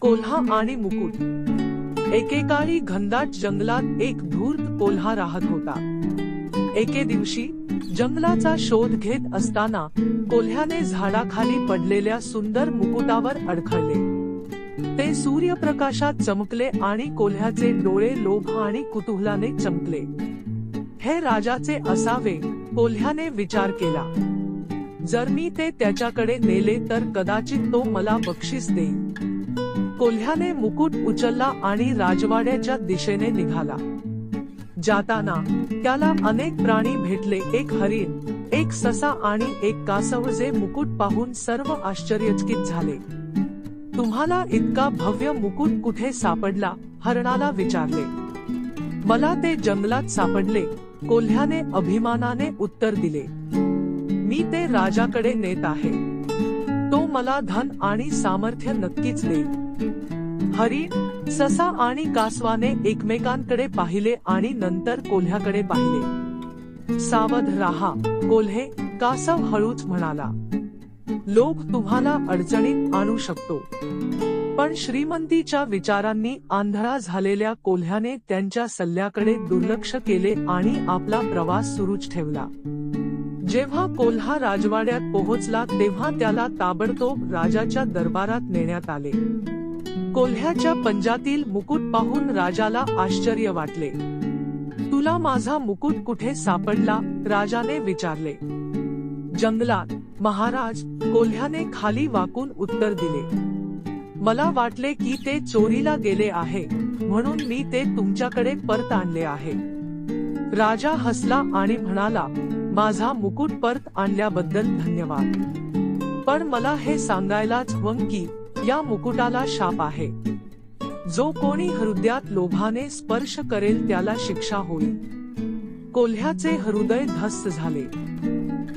कोल्हा आणि मुकुट. एकेकाळी घनदाट जंगलात एक धूर्त कोल्हा राहत होता. एके दिवशी जंगलाचा शोध घेत असताना कोल्ह्याने झाडाखाली पडलेल्या सुंदर मुकुटावर अडखळले. ते सूर्यप्रकाशात चमकले आणि कोल्ह्याचे डोळे लोभ आणि कुतूहलाने चमकले. हे राजाचे असावे कोल्ह्याने विचार केला. जर मी ते त्याच्याकडे नेले तर कदाचित तो मला बक्षीस देईल. कोल्ह्याने मुकुट उचलला आणि राजवाड्याच्या दिशेने निघाला. जाताना त्याला अनेक प्राणी भेटले एक हरिण एक ससा आणि एक कासव जे मुकुट पाहून सर्व आश्चर्यचकित झाले. तुम्हाला इतका भव्य मुकुट कुठे सापडला? हरणाला विचारले. मला ते जंगलात सापडले कोल्ह्याने अभिमानाने उत्तर दिले. मी ते राजाकडे नेत आहे. तो मला धन आणि सामर्थ्य नक्कीच देईल. हरी ससा आणि कासवाने एकमेकांकडे पाहिले आणि नंतर कोल्ह्याकडे पाहिले. सावध राहा कोल्हे कासव हळूच म्हणाला. लोक तुम्हाला अडचणीत आणू शकतो. पण श्रीमंतीच्या विचारांनी आंधळा झालेल्या कोल्ह्याने त्यांच्या सल्ल्याकडे दुर्लक्ष केले आणि आपला प्रवास सुरूच ठेवला. जेव्हा कोल्हा राजवाड्यात पोहोचला तेव्हा त्याला ताबडतोब राजाच्या दरबारात नेण्यात आले. कोल्ह्याच्या पंजातील मुकुट पाहून राजाला आश्चर्य वाटले. तुला माझा मुकुट कुठे सापडला? राजाने विचारले. जंगलात. महाराज कोल्ह्याने खाली वाकून उत्तर दिले. मला वाटले की ते चोरीला गेले आहे म्हणून मी ते तुमच्याकडे परत आणले आहे. राजा हसला आणि म्हणाला माझा मुकुट परत आणल्याबद्दल धन्यवाद. पण मला हे सांगायलाच हवं की या मुकुटाला शाप आहे. जो कोणी हृदयात लोभाने स्पर्श करेल त्याला शिक्षा होईल. कोल्ह्याचे हृदय धस्त झाले.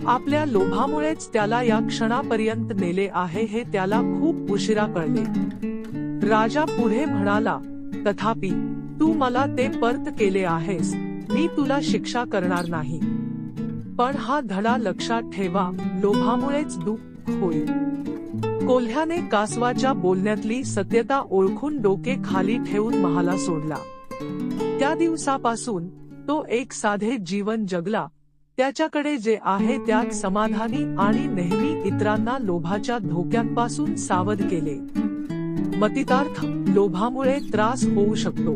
आपल्या लोभामुळेच त्याला या क्षणापर्यंत नेले आहे हे त्याला खूप उशिरा कळले. राजा पुढे म्हणाला तथापि तू मला ते परत केले आहेस. मी तुला शिक्षा करणार नाही. पण हा धडा लक्षात ठेवा लोभामुळेच दुःख होईल कोल्ह्याने कासवाच्या बोलण्यातली सत्यता ओळखून डोके खाली ठेवून महाला सोडला. त्या दिवसापासून तो एक साधे जीवन जगला. त्याच्याकडे जे आहे त्यात समाधानी आणि नेहमी इतरांना लोभाच्या धोक्यांपासून सावध केले. मतितार्थ लोभामुळे त्रास होऊ शकतो.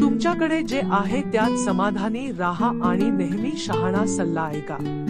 तुमच्याकडे जे आहे त्यात समाधानी राहा आणि नेहमी शहाणा सल्ला ऐका.